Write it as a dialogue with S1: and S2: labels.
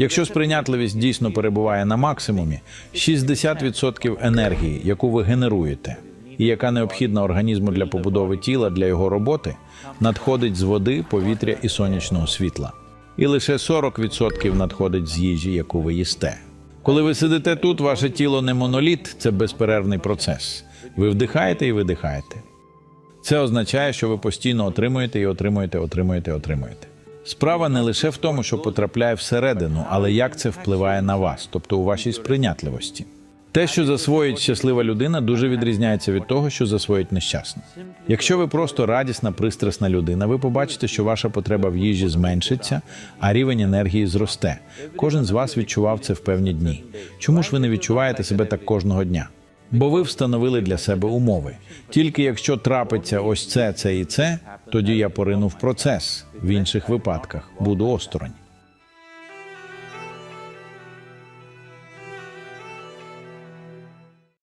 S1: Якщо сприйнятливість дійсно перебуває на максимумі, 60% енергії, яку ви генеруєте, і яка необхідна організму для побудови тіла для його роботи, надходить з води, повітря і сонячного світла. І лише 40% надходить з їжі, яку ви їсте. Коли ви сидите тут, ваше тіло не моноліт, це безперервний процес. Ви вдихаєте і видихаєте. Це означає, що ви постійно отримуєте і отримуєте, отримуєте, отримуєте. Справа не лише в тому, що потрапляє всередину, але як це впливає на вас, тобто у вашій сприйнятливості. Те, що засвоїть щаслива людина, дуже відрізняється від того, що засвоїть нещасна. Якщо ви просто радісна, пристрасна людина, ви побачите, що ваша потреба в їжі зменшиться, а рівень енергії зросте. Кожен з вас відчував це в певні дні. Чому ж ви не відчуваєте себе так кожного дня? Бо ви встановили для себе умови. Тільки якщо трапиться ось це, це і це, тоді я порину в процес. В інших випадках буду осторонь.